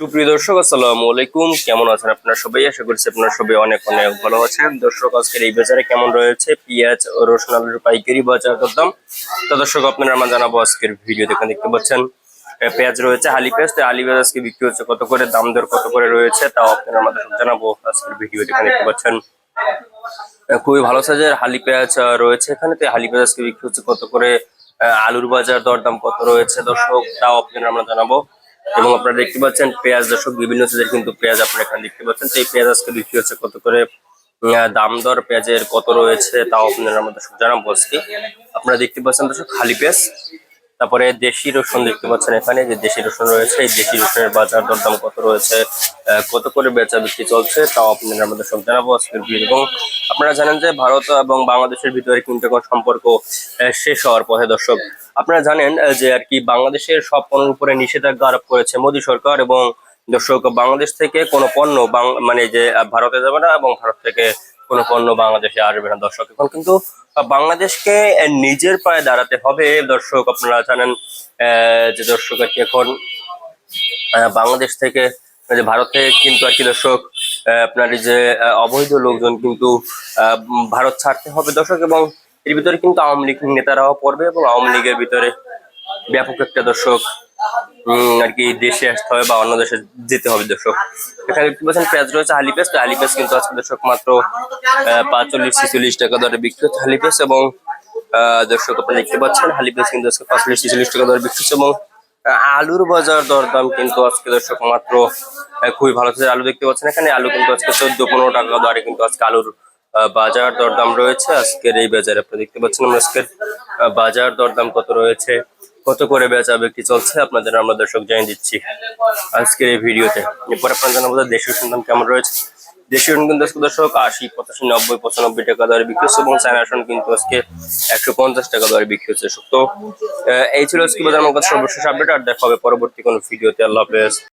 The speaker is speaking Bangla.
সুপ্রিয় দর্শক, আসসালামু আলাইকুম। কেমন আছেন আপনারা সবাই? আশা করছি আপনারা সবাই অনেক অনেক ভালো আছেন। দর্শক, আজকের এই বাজারে কেমন রয়েছে? পেঁয়াজ রসুন আলুর পাইকারি বাজার দাম তো দর্শক আপনারা আমরা জানাব আজকের ভিডিও। দেখে দেখতে পাচ্ছেন পেঁয়াজ রয়েছে, হালি পেঁয়াজ। তো হালি পেঁয়াজ আজকে বিক্রি হচ্ছে কত করে? দাম দর কত করে রয়েছে? তাও আপনারা আমাদের জানাব আজকের ভিডিও। দেখে দেখতে পাচ্ছেন খুবই ভালো সাইজের হালি পেঁয়াজ রয়েছে এখানে। তো হালি পেঁয়াজ বিক্রি হচ্ছে কত করে? আলুর বাজার দরদাম কত রয়েছে? দর্শক, তাও আপনারা আমরা জানাব। এবং আপনারা দেখতে পাচ্ছেন পেঁয়াজ দর্শক, বিভিন্ন সাইজের কিন্তু পেঁয়াজ আপনারা এখানে দেখতে পাচ্ছেন। সেই পেঁয়াজ আজকে বিক্রি হচ্ছে কত করে? দাম দর পেঁয়াজের কত রয়েছে, তাও আপনারা আমাদের জানাব আজকে। আপনারা দেখতে পাচ্ছেন দর্শক, খালি পেঁয়াজ। তারপরে দেশি রসুন দেখতে পাচ্ছেন এখানে, যে দেশি রসুন রয়েছে, এই দেশি রসুনের বাজার দরদাম কত রয়েছে কত করে বেচা বিক্রি চলছে, তাও আপনারা আমাদের সব জানাব আজকের ভিডিও এবং আপনারা জানেন যে ভারত এবং বাংলাদেশের ভিতরে কিন্তু এখন সম্পর্ক শেষ হওয়ার পথে। দর্শক, আপনারা জানেন যে আর কি বাংলাদেশের সব পণ্যের উপরে নিষেধাজ্ঞা আরোপ করেছে মোদী সরকার এবং দর্শক, বাংলাদেশ থেকে কোনো পণ্য মানে যে ভারতে যাবে না এবং ভারত থেকে কোনো পণ্য বাংলাদেশে আসবে না দর্শক এখন কিন্তু বাংলাদেশকে নিজের পায়ে দাঁড়াতে হবে দর্শক। আপনারা জানেন যে দর্শক আর এখন বাংলাদেশ থেকে, যে ভারতে কিন্তু আর কি দর্শক আপনার যে অবৈধ লোকজন কিন্তু ভারত ছাড়তে হবে দর্শক এবং এর ভিতরে কিন্তু আওয়ামী লীগ নেতারাও পড়বে এবং আওয়ামী লীগের ভিতরে ব্যাপক একটা দর্শক আর কি দেশে আসতে হবে বা অন্য দেশে যেতে হবে দর্শক। এখানে দেখতে পাচ্ছেন পেঁয়াজ রয়েছে, হালি পেঁয়াজ। তো হালি পেঁয়াজ কিন্তু আজকে দর্শক মাত্র পাঁচচল্লিশ, ছিচল্লিশ টাকা দরে বিক্রি হচ্ছে হালি পেঁয়াজ এবং দর্শক আপনারা দেখতে পাচ্ছেন, হালি পেঁয়াজ কিন্তু আজকে পাঁচচল্লিশ, ছিচল্লিশ টাকা দরে বিক্রি হচ্ছে এবং আলুর বাজার দরদাম কিন্তু আজকে দর্শক মাত্র খুবই ভালো আছে আলু দেখতে পাচ্ছেন এখানে, আলু কিন্তু আজকে চোদ্দ, পনেরো টাকা দরে কিন্তু আজকে আলুর বাজার দরদাম রয়েছে। আজকের এই বাজারে আপনারা দেখতে পাচ্ছেন আজকের বাজার দরদাম কত রয়েছে। কত করে বেচা বিক্রি চলছে আপনাদের আমরা দর্শক জানিয়ে দিচ্ছি আজকের এই ভিডিওতে। এরপর আপনার জানাব দেশীয় সন্তান কেমন রয়েছে। দেশীয় কিন্তু আজকে দর্শক আশি, পঁচাশি, নব্বই, পঁচানব্বই টাকা দরে বিক্রি হচ্ছে এবং চায়না আসন কিন্তু আজকে একশো পঞ্চাশ টাকা দরে বিক্রি হচ্ছে। তো এই ছিল আজকে বাজার আমার সর্বশেষ আপডেট, আর দেখা হবে পরবর্তী কোনো ভিডিওতে। আল্লাহ হাফেজ।